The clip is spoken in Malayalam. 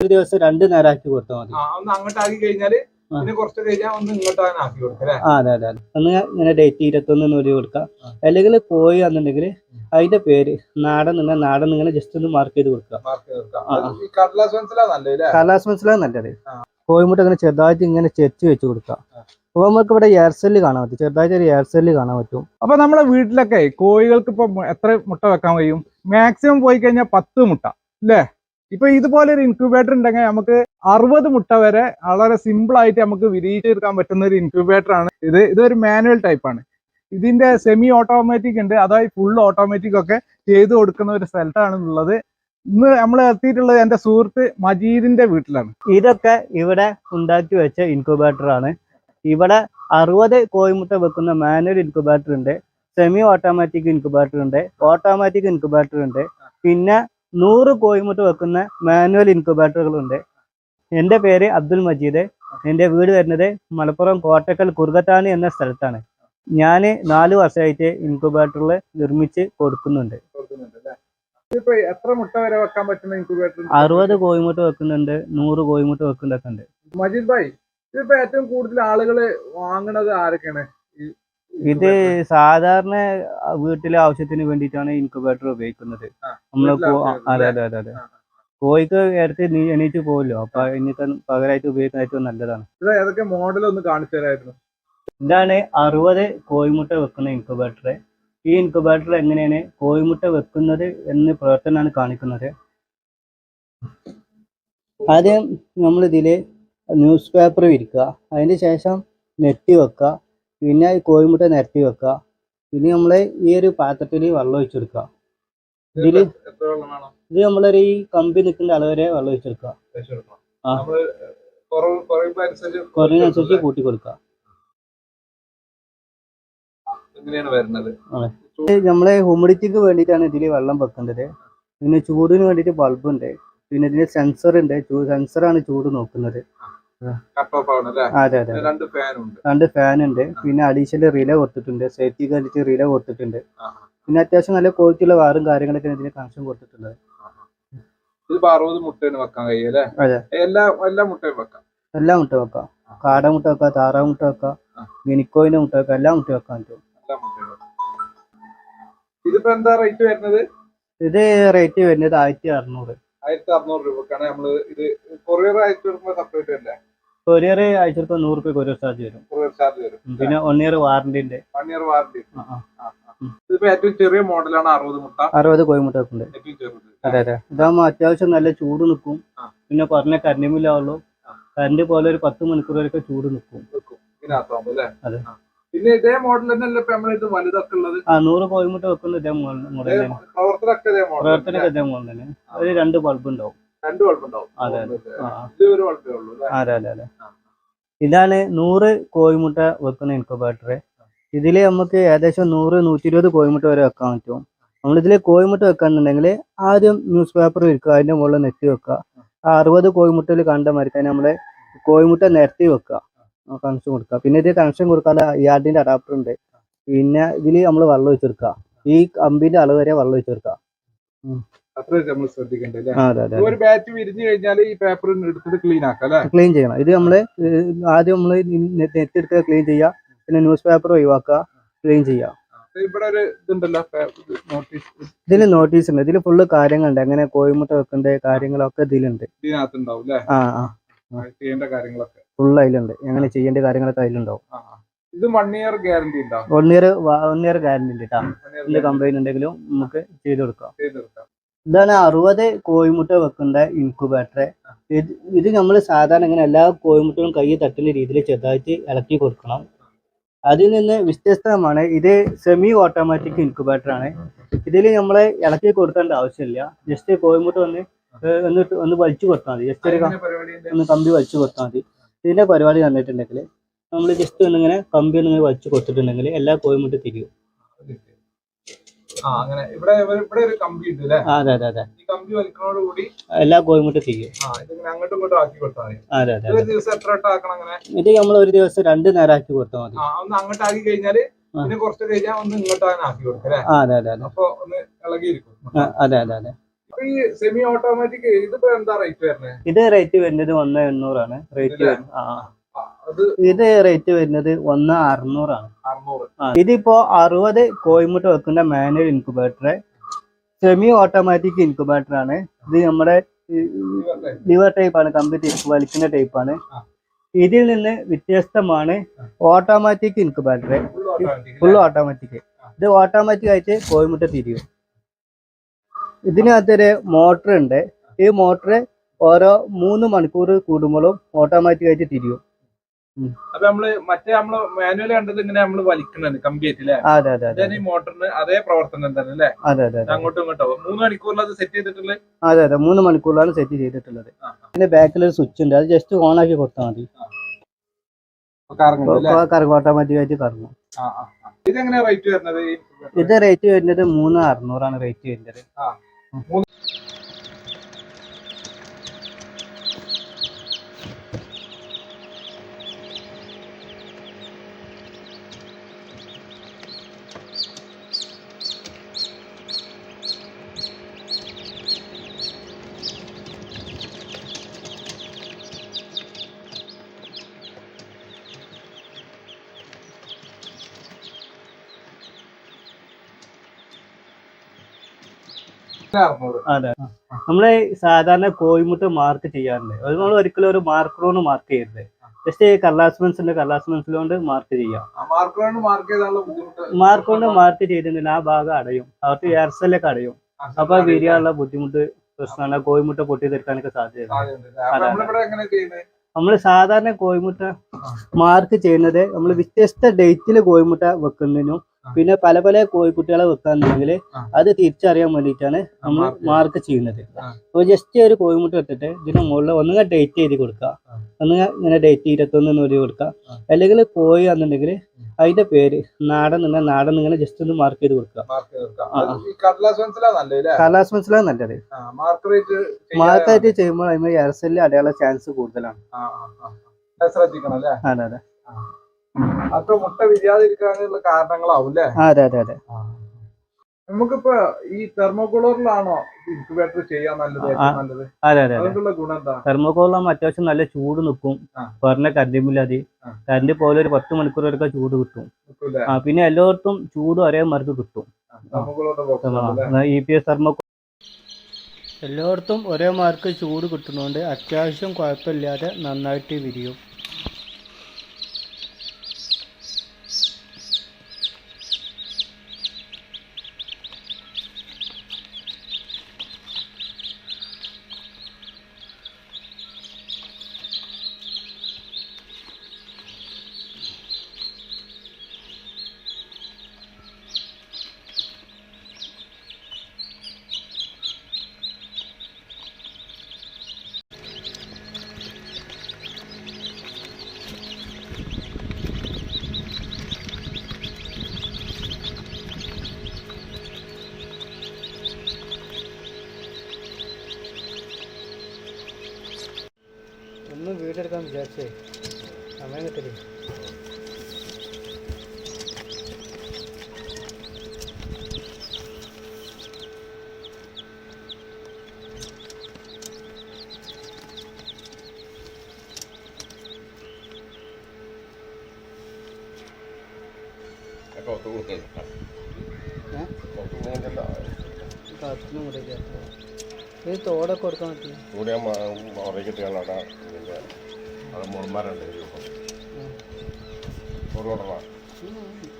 ഒരു ദിവസം രണ്ട് നേരാക്കി ആക്കി കൊടുത്താൽ മതി ഒന്ന് കഴിഞ്ഞാൽ പിന്നെ കുറച്ച് കഴിഞ്ഞാൽ ഒന്ന് അങ്ങനെ ആക്കി കൊടുക്കും ആ അതെ അതെ ഒന്ന് ഇങ്ങനെ ഡേറ്റ് ഇരുപത്തൊന്ന് ഒരു കൊടുക്കാം. അല്ലെങ്കിൽ കോഴി എന്നുണ്ടെങ്കിൽ അതിന്റെ പേര് നാടൻ നിങ്ങൾ നാടൻ നിങ്ങൾ ജസ്റ്റ് ഒന്ന് മാർക്ക് ചെയ്ത് കൊടുക്കുക കടലാസ് മനസ്സിലാണ് നല്ലത്. കോഴിമുട്ട ഇങ്ങനെ ചെറുതായിട്ട് ഇങ്ങനെ ചെത്തി വെച്ച് കൊടുക്കാം. അപ്പൊ നമുക്ക് ഇവിടെ എയർസെല്ല് കാണാൻ പറ്റും. ചെറുതായിട്ട് ഒരു എയർസെല്ല് കാണാൻ പറ്റും. അപ്പൊ നമ്മളെ വീട്ടിലൊക്കെ കോഴികൾക്ക് ഇപ്പൊ എത്ര മുട്ട വെക്കാൻ കഴിയും? മാക്സിമം പോയി കഴിഞ്ഞാൽ പത്ത് മുട്ട അല്ലേ ഇപ്പൊ ഇതുപോലെ ഒരു ഇൻക്യുബേറ്റർ ഉണ്ടെങ്കിൽ നമുക്ക് അറുപത് മുട്ട വരെ വളരെ സിമ്പിൾ ആയിട്ട് നമുക്ക് വിരിയിച്ചെടുക്കാൻ പറ്റുന്ന ഒരു ഇൻക്യുബേറ്റർ ആണ് ഇത്. ഇതൊരു മാനുവൽ ടൈപ്പ് ആണ്. ഇതിന്റെ സെമി ഓട്ടോമാറ്റിക് ഉണ്ട്. അതായത് ഫുൾ ഓട്ടോമാറ്റിക് ഒക്കെ ചെയ്തു കൊടുക്കുന്ന ഒരു സ്ഥലത്താണ് ഉള്ളത്. ഇന്ന് നമ്മൾ എത്തിയിട്ടുള്ളത് എന്റെ സുഹൃത്ത് മജീദിന്റെ വീട്ടിലാണ്. ഇതൊക്കെ ഇവിടെ ഉണ്ടാക്കി വെച്ച ഇൻക്യുബേറ്റർ ആണ്. ഇവിടെ അറുപത് കോഴിമുട്ട വെക്കുന്ന മാനുവൽ ഇൻക്യുബേറ്റർ ഉണ്ട്. സെമി ഓട്ടോമാറ്റിക് ഇൻക്യുബേറ്റർ ഉണ്ട്. ഓട്ടോമാറ്റിക് ഇൻക്യുബേറ്റർ ഉണ്ട്. പിന്നെ നൂറ് കോഴിമുട്ട വെക്കുന്ന മാനുവൽ ഇൻക്യുബേറ്ററുകളുണ്ട്. എന്റെ പേര് അബ്ദുൽ മജീദ്. എന്റെ വീട് വരുന്നത് മലപ്പുറം കോട്ടക്കൽ കുറുകത്താണി എന്ന സ്ഥലത്താണ്. ഞാൻ നാല് വർഷമായിട്ട് ഇൻക്യുബേറ്ററിൽ നിർമ്മിച്ച് കൊടുക്കുന്നുണ്ട്. എത്ര മുട്ട വരെ വെക്കാൻ പറ്റുന്ന ഇൻക്യുബേറ്റർ? അറുപത് കോഴിമുട്ട വെക്കുന്നുണ്ട് നൂറ് കോഴിമുട്ട വെക്കുന്നൊക്കെ ഉണ്ട്. മജീദ് ഭായ് ഇതിപ്പോ ഏറ്റവും കൂടുതൽ ആളുകൾ വാങ്ങണത് ആരൊക്കെയാണ്? ഇത് സാധാരണ വീട്ടിലെ ആവശ്യത്തിന് വേണ്ടിയിട്ടാണ് ഇൻക്യുബേറ്റർ ഉപയോഗിക്കുന്നത്. നമ്മൾ അതെ അതെ അതെ അതെ. കോഴിക്ക് ഇടത്ത് നീ എണീറ്റ് പോകല്ലോ അപ്പൊ ഇനിക്ക് പകരമായിട്ട് ഉപയോഗിക്കുന്ന ഏറ്റവും നല്ലതാണ് ഏതൊക്കെ മോഡൽ ഒന്ന് കാണിച്ചു തരായിരുന്നു? ഇതാണ് അറുപത് കോഴിമുട്ട വെക്കുന്ന ഇൻക്യുബേറ്റർ ഈ ഇൻക്യുബേറ്റർ എങ്ങനെയാണ് കോഴിമുട്ട വെക്കുന്നത് എന്ന് പ്രവർത്തനമാണ് കാണിക്കുന്നത്. ആദ്യം നമ്മൾ ഇതിൽ ന്യൂസ് പേപ്പർ വിരിക്കുക അതിന് ശേഷം നെറ്റ് വെക്കുക. പിന്നെ ഈ കോഴിമുട്ട നിരത്തി വെക്കുക. പിന്നെ നമ്മൾ ഈ ഒരു പാത്രത്തിൽ വെള്ളം ഒഴിച്ചെടുക്കുക. ഇതിൽ ഇത് നമ്മളൊരു ഈ കമ്പി നിൽക്കുന്ന അളവരെ വരെ വെള്ളം ഒഴിച്ചെടുക്കുക. ആ. കുറവിനനുസരിച്ച് കൂട്ടി കൊടുക്കുക. നമ്മളെ ഹ്യൂമിഡിറ്റിക്ക് വേണ്ടിയിട്ടാണ് ഇതിൽ വെള്ളം വെക്കേണ്ടത്. പിന്നെ ചൂടിന് വേണ്ടിയിട്ട് ബൾബ് ഉണ്ട്. പിന്നെ ഇതിന് സെൻസർ ഉണ്ട്. സെൻസറാണ് ചൂട് നോക്കുന്നത്. അതെ അതെ രണ്ട് ഫാൻ ഉണ്ട്. പിന്നെ അഡീഷണൽ റിലേ കൊടുത്തിട്ടുണ്ട്. സേഫ്റ്റി വേണ്ടിയിട്ട് റിലേ കൊടുത്തിട്ടുണ്ട്. പിന്നെ അത്യാവശ്യം നല്ല ക്വാളിറ്റി ഉള്ള വാറും കാര്യങ്ങളൊക്കെ ഇതിന് കണക്ഷൻ കൊടുത്തിട്ടുള്ളത്. ആ, ആ. ഇതിപ്പോ അറുപത് മുട്ടയാണ് വെക്കാൻ. എല്ലാ എല്ലാ മുട്ടയും വെക്കാം. എല്ലാ മുട്ട വെക്കാം. കാട മുട്ട വെക്കാം താറാവ് മുട്ട വെക്കാം മിനിക്കോയിന്റെ മുട്ട വെക്കാം എല്ലാ മുട്ട വെക്കാൻ പറ്റും ഇതിപ്പോ എന്താ റേറ്റ് വരുന്നത്? ഇത് റേറ്റ് വരുന്നത് ആയിരത്തി അറുന്നൂറ് ആയിരത്തി അറുന്നൂറ് രൂപക്കാണ് നമ്മൾ ഇത്. കൊറിയർ അയച്ചു കൊടുക്കുമ്പോൾ സെപ്പറേറ്റ് അല്ലേ? കൊറിയർ അയച്ചിട്ട് നൂറ് രൂപ കൊറിയർ ചാർജ് വരും. കൊറിയർ ചാർജ് വരും. പിന്നെ വൺ ഇയർ വാറണ്ടി ഉണ്ട്. One year warranty. ഇതിപ്പോ ഏറ്റവും ചെറിയ മോഡലാണ് അറുപത് മുട്ട. അറുപത് കോഴിമുട്ട അതെ അതെ. ഇതാകുമ്പോ അത്യാവശ്യം നല്ല ചൂട് നിൽക്കും. പിന്നെ പറഞ്ഞ കരണ്ടിമില്ലാവുള്ളൂ കരണ്ട് പോലെ ഒരു പത്ത് മണിക്കൂർ വരെയൊക്കെ ചൂട് നിൽക്കും അതെ. പിന്നെ ഇതേ മോഡൽ തന്നെയല്ലേ വലുതൊക്കെ ഉള്ളത്? ആ നൂറ് കോഴിമുട്ട വെക്കുന്ന ഇതേ മോഡൽ മോഡൽ തന്നെ. പ്രവർത്തനമൊക്കെ ഇതേ മോഡൽ പ്രവർത്തനമൊക്കെ ഇതേ മോഡൽ തന്നെ. ഒരു രണ്ട് ബൾബ് ഉണ്ടാവും. രണ്ട് ബൾബുണ്ടാവും അതെ, അതെ. ആ, ആ. ഇത് ഒരു ബൾബേ ഉള്ളൂ അല്ലേ? അതെ അതെ അതെ. ഇതാണ് നൂറ് കോഴിമുട്ട വെക്കുന്ന ഇൻകുബേറ്റർ ഇതിൽ നമുക്ക് ഏകദേശം നൂറ് നൂറ്റി ഇരുപത് കോഴിമുട്ട വരെ വെക്കാൻ പറ്റും. നമ്മളിതിൽ കോഴിമുട്ട വെക്കാന്നുണ്ടെങ്കിൽ ആദ്യം ന്യൂസ് പേപ്പർ വിൽക്കുക അതിന്റെ മുകളിൽ നെറ്റ് വെക്കുക. ആ അറുപത് കോഴിമുട്ടയിൽ കണ്ട മാതിരി തന്നെ നമ്മൾ കോഴിമുട്ട നിരത്തി വെക്കുക. കണക്ഷൻ കൊടുക്കുക. പിന്നെ ഇത് കണക്ഷൻ കൊടുക്കാതെ യാർഡിന്റെ അഡാപ്റ്റർ ഉണ്ട്. പിന്നെ ഇതിൽ നമ്മൾ വെള്ളം ഒഴിച്ചെടുക്കുക. ഈ കമ്പിന്റെ അളവ് വരെ വെള്ളം ഒഴിച്ചെടുക്കുക. ഒരു ബാറ്റ് വിരിഞ്ഞു കഴിഞ്ഞാൽ ഈ പേപ്പർ എടുത്തിട്ട് ക്ലീൻ ആക്കാം ക്ലീൻ ചെയ്യണം. ഇത് നമ്മൾ ആദ്യം നമ്മൾ നെറ്റ് എടുത്ത് ക്ലീൻ ചെയ്യുക. പിന്നെ ന്യൂസ് പേപ്പർ ഒഴിവാക്കുക ക്ലീൻ ചെയ്യുക. ഇതിൽ നോട്ടീസ് ഉണ്ട്. ഇതിൽ ഫുള്ള് കാര്യങ്ങളുണ്ട്. എങ്ങനെ കോഴിമുട്ട വെക്കണ്ട കാര്യങ്ങളൊക്കെ ഇതിലുണ്ട്. ഫുള്ള് ആ ആ അതിലുണ്ട്. എങ്ങനെ ചെയ്യേണ്ട കാര്യങ്ങളൊക്കെ അതിലുണ്ടാവും. ഇത് വൺ ഇയർ ഗ്യാരണ്ടി ഉണ്ടാവും one year one year guarantee ഉണ്ട് കേട്ടോ എന്ത് കംപ്ലൈന്റ് ഉണ്ടെങ്കിലും നമുക്ക് ചെയ്ത് കൊടുക്കാം. ഇതാണ് അറുപത് കോഴിമുട്ട വെക്കേണ്ട ഇൻക്യുബേറ്റർ ഇത് ഇത് നമ്മൾ സാധാരണ ഇങ്ങനെ എല്ലാ കോഴിമുട്ടകളും കൈ തട്ടുന്ന രീതിയിൽ ചെറുതായിട്ട് ഇളക്കി കൊടുക്കണം. അതിൽ നിന്ന് വ്യത്യസ്തമാണ് ഇത് സെമി ഓട്ടോമാറ്റിക് ഇൻക്യുബേറ്റർ ആണ്. ഇതിൽ നമ്മൾ ഇളക്കി കൊടുക്കേണ്ട ആവശ്യമില്ല. ജസ്റ്റ് കോഴിമുട്ട ഒന്ന് ഒന്ന് ഒന്ന് വലിച്ചു കൊടുത്താൽ മതി. ജസ്റ്റ് ഒരു ഒന്ന് കമ്പി വലിച്ചു കൊടുത്താൽ മതി. ഇതിന്റെ പരിപാടി തന്നിട്ടുണ്ടെങ്കിൽ നമ്മൾ ജസ്റ്റ് ഒന്നിങ്ങനെ കമ്പി ഒന്നിങ്ങനെ വലിച്ചു കൊടുത്തിട്ടുണ്ടെങ്കിൽ എല്ലാ കോഴിമുട്ട തിരിയും. അതെ അതെ അതെ. ഈ കമ്പി വലിക്കുന്നതോട് കൂടി എല്ലാ കോഴിമുട്ട ചെയ്യും. അതെ അതെ ഇത് നമ്മൾ ഒരു ദിവസം രണ്ട് നേരം ആക്കി കൊടുത്താൽ മതി. ആ ഒന്ന് അങ്ങോട്ട് ആക്കി കഴിഞ്ഞാൽ പിന്നെ കുറച്ച് കഴിഞ്ഞാൽ ഒന്ന് ഇങ്ങോട്ട് അങ്ങനെ ആക്കി കൊടുക്കും അല്ലേ അതെ അതെ അതെ. അപ്പൊ ഒന്ന് ഇളകിയിരിക്കും. അതെ അതെ അതെ. ഈ സെമി ഓട്ടോമാറ്റിക് ഇതിപ്പോ എന്താ റേറ്റ് വരുന്നത് ഇത് റേറ്റ് വരുന്നത് ഒന്ന് എണ്ണൂറാണ്. റേറ്റ്? ആ. ഇത് റേറ്റ് വരുന്നത് ഒന്ന് അറുന്നൂറാണ്. ഇതിപ്പോ അറുപത് കോയിമുട്ട വെക്കുന്ന manual incubator semi automatic incubator ആണ്. ഇത് നമ്മുടെ ലിവർ ടൈപ്പാണ് ആണ് കംപ്ലീറ്റ് വലിക്കുന്ന ടൈപ്പാണ് ഇതിൽ നിന്ന് വ്യത്യസ്തമാണ് ഓട്ടോമാറ്റിക് ഇൻക്യുബേറ്റർ ഫുൾ? ഓട്ടോമാറ്റിക് ഇത് ഓട്ടോമാറ്റിക് ആയിട്ട് കോയിമുട്ട തിരിയും. ഇതിനകത്തൊരു മോട്ടർ ഉണ്ട്. ഈ മോട്ടർ ഓരോ മൂന്ന് മണിക്കൂർ കൂടുമ്പോഴും ഓട്ടോമാറ്റിക് ആയിട്ട് തിരിയും. അപ്പൊ നമ്മൾ മറ്റേ നമ്മൾ മാനുവൽ കണ്ടത് ഇങ്ങനെ നമ്മൾ വലിക്കണത് ഇതാണ് ഈ മോട്ടറിന് അതേ പ്രവർത്തനം തന്നെ അല്ലേ? അങ്ങോട്ടും ഇങ്ങോട്ടോ. മൂന്ന് മണിക്കൂറിൽ അത് സെറ്റ് ചെയ്തിട്ടുള്ളത് അതെ അതെ. മൂന്ന് മണിക്കൂറിലാണ് സെറ്റ് ചെയ്തിട്ടുള്ളത്. പിന്നെ ഇതിന്റെ ബാക്കിൽ ഒരു സ്വിച്ച് ഉണ്ട്. അത് ജസ്റ്റ് ഓൺ ആക്കി കൊടുത്താൽ മതി. കറങ്ങും ഓട്ടോമാറ്റിക് ആയിട്ട് കറങ്ങും. ഇതെങ്ങനെയാ റേറ്റ് വരുന്നത് ഇത് റേറ്റ് വരുന്നത് മൂന്ന് അറുന്നൂറാണ് റേറ്റ് വരുന്നത്. അതെ. നമ്മൾ സാധാരണ കോഴിമുട്ട മാർക്ക് ചെയ്യാറുണ്ട്. അത് നമ്മൾ ഒരിക്കലും ഒരു മാർക്കറോണ് മാർക്ക് ചെയ്യരുത്. ജസ്റ്റ് മാർക്ക് ചെയ്യാം. മാർക്ക് കൊണ്ട് മാർക്ക് ചെയ്യാം മാർക്ക് കൊണ്ട് മാർക്ക് ചെയ്തിട്ടുണ്ടെങ്കിൽ ആ ഭാഗം അടയും. അവർക്ക് എയർസെല്ലൊക്കെ അടയും. അപ്പൊ വിരിയാനുള്ള ബുദ്ധിമുട്ട് പ്രശ്നമാണ്. കോഴിമുട്ട പൊട്ടി തീർക്കാനൊക്കെ സാധ്യത സാധ്യതയുണ്ട്. നമ്മൾ സാധാരണ കോഴിമുട്ട മാർക്ക് ചെയ്യുന്നത് നമ്മൾ വ്യത്യസ്ത ഡേറ്റിൽ കോഴിമുട്ട വെക്കുന്നതിനും പിന്നെ പല പല കോഴിക്കുട്ടികളെ വെക്കാന്നുണ്ടെങ്കിൽ. അത് തിരിച്ചറിയാൻ വേണ്ടിയിട്ടാണ് നമ്മൾ മാർക്ക് ചെയ്യുന്നത്. അപ്പോൾ ജസ്റ്റ് ഒരു കോഴിമുട്ട ഇട്ടിട്ട് ഇതിന് മുകളിൽ ഒന്നുകിൽ ഡേറ്റ് എഴുതി കൊടുക്കുക. ഒന്ന് ഇങ്ങനെ ഡേറ്റ് ഇരുപത്തൊന്ന് എന്ന് എഴുതി കൊടുക്കുക. അല്ലെങ്കിൽ കോഴി എന്നുണ്ടെങ്കിൽ അതിന്റെ പേര് നാടൻ നിന്ന് നാടൻ നിങ്ങൾ ജസ്റ്റ് ഒന്ന് മാർക്ക് ചെയ്ത് കൊടുക്കുക. കടലാസ് മനസ്സിലാണ് നല്ലത് മാർക്കായിട്ട് ചെയ്യുമ്പോൾ അതിന് എയർസെല്ലിൽ അടയാളം ചാൻസ് കൂടുതലാണ്. ശ്രദ്ധിക്കണം അല്ലേ? അതെ അതെ. അപ്പൊ മുട്ട വിരിയാതിരിക്കാനുള്ള കാരണങ്ങളാവും അല്ലേ അതെ അതെ അതെ. നമുക്കിപ്പോ ഈ തെർമോകോളറിലാണോ ഇൻക്യുബേറ്റർ ചെയ്യാൻ നല്ലത് നല്ലത്? അതെ അതെ അതെ. അതുകൊണ്ടുള്ള ഗുണം എന്താ? തെർമോകോളാകുമ്പോൾ അത്യാവശ്യം നല്ല ചൂട് നിൽക്കും പറഞ്ഞ കുറഞ്ഞ കരണ്ട് പോലെ ഒരു പത്ത് മണിക്കൂർ വരെ ചൂട് കിട്ടും. ആ പിന്നെ എല്ലായിടത്തും ചൂട് ഒരേ മാർക്ക് കിട്ടും. ഇ പി എസ് തെർമോ എല്ലായിടത്തും ഒരേ മാർക്ക് ചൂട് കിട്ടുന്നതുകൊണ്ട് അത്യാവശ്യം കുഴപ്പമില്ലാതെ നന്നായിട്ട് വിരിയും. ഒന്ന് വീടെടുക്കാൻ വിചാരിച്ചേ. സമയം കിട്ടില്ലേ? കാത്തിനും കൂടെ ഇത് തോടൊക്കെ കൊടുക്കാൻ പറ്റില്ല ഇവിടെ ഉറക്കിട്ടുകളാണ് ഇതിന്റെ അത് മുളന്മാരുണ്ട് ഓർമ്മ ആ